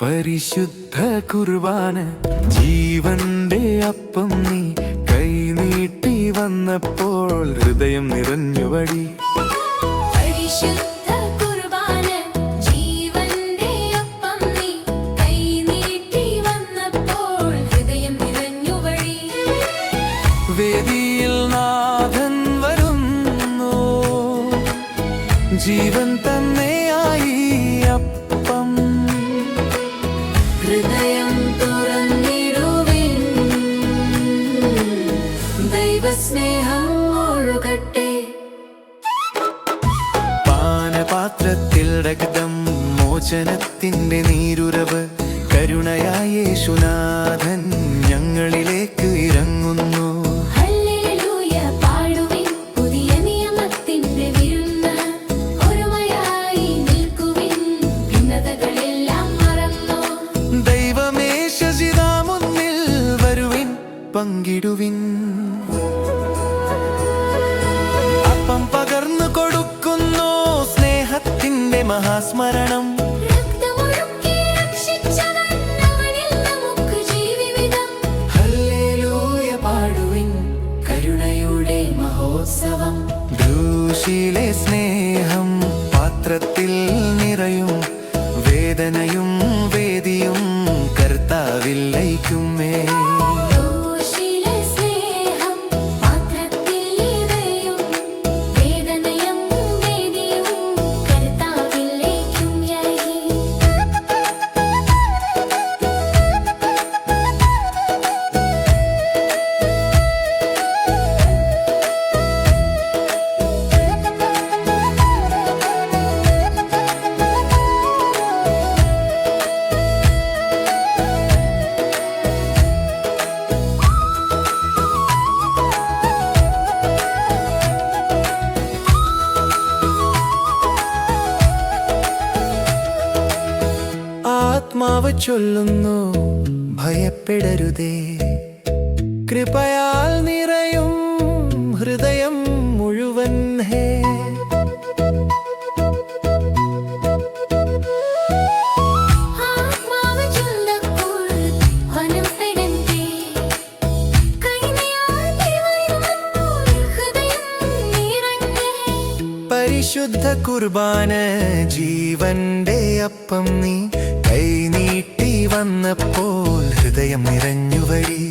പരിശുദ്ധ കുർബാന ജീവന്റെ അപ്പം നീ കൈനീട്ടി വന്നപ്പോൾ ഹൃദയം നിറഞ്ഞു വഴി വേദിയിൽ നാഥൻ വരുന്നു. ജീവൻ തന്നെയായി അപ്പം ദൈവസ്നേഹം ഒഴുകട്ടെ പാനപാത്രത്തിൽ രക്തം മോചനത്തിന്റെ നീരുറവ്. കരുണയായ യേശുനാഥൻ ഞങ്ങളിലേക്ക് ഇറങ്ങുന്നു. ഹല്ലേലൂയ കരുണയുടെ മഹോത്സവം. സ്നേഹം പാത്രത്തിൽ നിറയും വേദനയും ആത്മാവ് ചൊല്ലുന്നു. ഭയപ്പെടരുതേ. കൃപയാൽ നിറയും ഹൃദയം മുഴുവൻ ഹേ. പരിശുദ്ധ കുർബാന ജീവന്റെ അപ്പം നീ കൈ നീട്ടി വന്നപ്പോൾ ഹൃദയം നിറഞ്ഞു വഴി